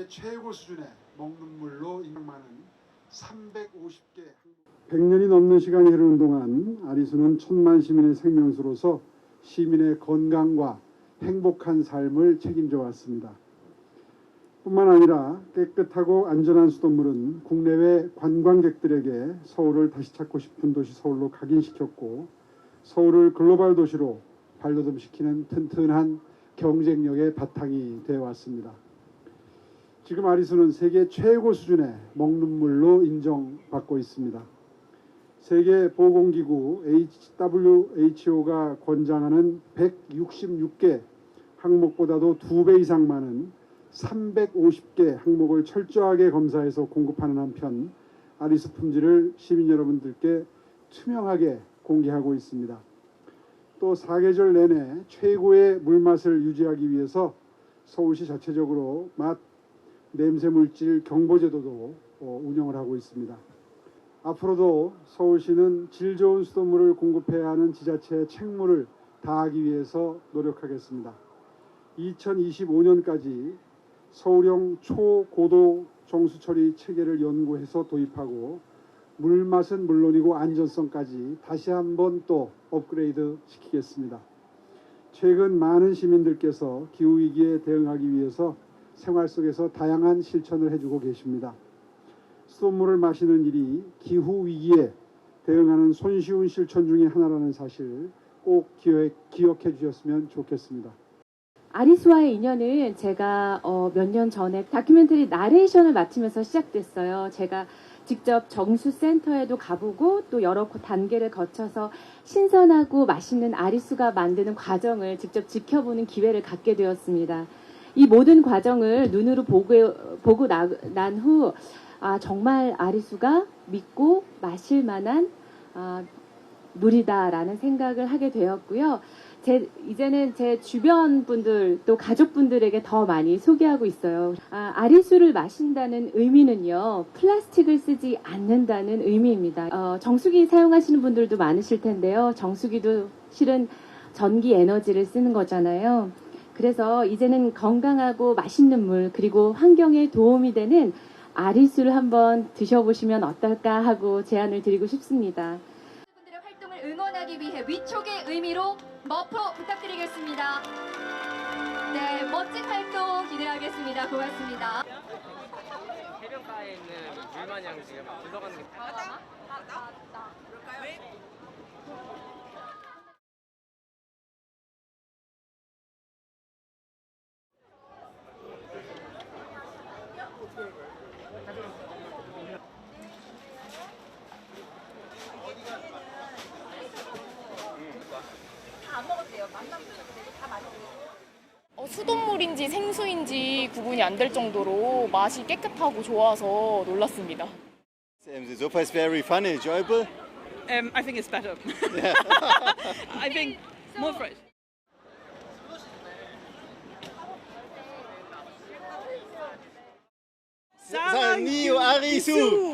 세계 최고 수준의 먹는 물로 인정많은 350개 100년이 넘는 시간이 흐르는 동안 아리수는 천만 시민의 생명수로서 시민의 건강과 행복한 삶을 책임져 왔습니다. 뿐만 아니라 깨끗하고 안전한 수돗물은 국내외 관광객들에게 서울을 다시 찾고 싶은 도시 서울로 각인시켰고 서울을 글로벌 도시로 발돋움시키는 튼튼한 경쟁력의 바탕이 되어 왔습니다. 지금 아리수는 세계 최고 수준의 먹는 물로 인정받고 있습니다. 세계 보건기구 WHO가 권장하는 166개 항목보다도 두배 이상 많은 350개 항목을 철저하게 검사해서 공급하는 한편 아리수 품질을 시민 여러분들께 투명하게 공개하고 있습니다. 또 사계절 내내 최고의 물맛을 유지하기 위해서 서울시 자체적으로 맛 냄새 물질 경보 제도도 어, 운영을 하고 있습니다. 앞으로도 서울시는 질 좋은 수돗물을 공급해야 하는 지자체의 책무를 다하기 위해서 노력하겠습니다. 2025년까지 서울형 초고도 정수 처리 체계를 연구해서 도입하고 물맛은 물론이고 안전성까지 다시 한번 또 업그레이드 시키겠습니다. 최근 많은 시민들께서 기후 위기에 대응하기 위해서 생활 속에서 다양한 실천을 해주고 계십니다. 수돗물을 마시는 일이 기후 위기에 대응하는 손쉬운 실천 중의 하나라는 사실 꼭 기억, 기억 해 주셨으면 좋겠습니다. 아리수와의 인연은 제가 어, 몇 년 전에 다큐멘터리 나레이션을 맡으면서 시작됐어요. 제가 직접 정수센터에도 가보고 또 여러 고- 단계를 거쳐서 신선하고 맛있는 아리수가 만드는 과정을 직접 지켜보는 기회를 갖게 되었습니다. 이 모든 과정을 눈으로 보고, 보고 난 후, 아, 정말 아리수가 믿고 마실 만한 아, 물이다라는 생각을 하게 되었고요. 제, 이제는 제 주변 분들 또 가족분들에게 더 많이 소개하고 있어요. 아, 아리수를 마신다는 의미는요, 플라스틱을 쓰지 않는다는 의미입니다. 어, 정수기 사용하시는 분들도 많으실 텐데요. 정수기도 실은 전기 에너지를 쓰는 거잖아요. 그래서 이제는 건강하고 맛있는 물, 그리고 환경에 도움이 되는 아리수를 한번 드셔보시면 어떨까 하고 제안을 드리고 싶습니다. 분들의 활동을 응원하기 위해 위촉의 의미로 머프 부탁드리겠습니다. 네, 멋진 활동 기대하겠습니다. 고맙습니다. 해변가에 있는 물마냥 지금 들어가는 게 어, 수돗물인지 생수인지 구분이 안 될 정도로 맛이 깨끗하고 좋아서 놀랐습니다. Um, the sofa is very fun and enjoyable. Um, I think it's better. I think more fresh. Sanio Arisu!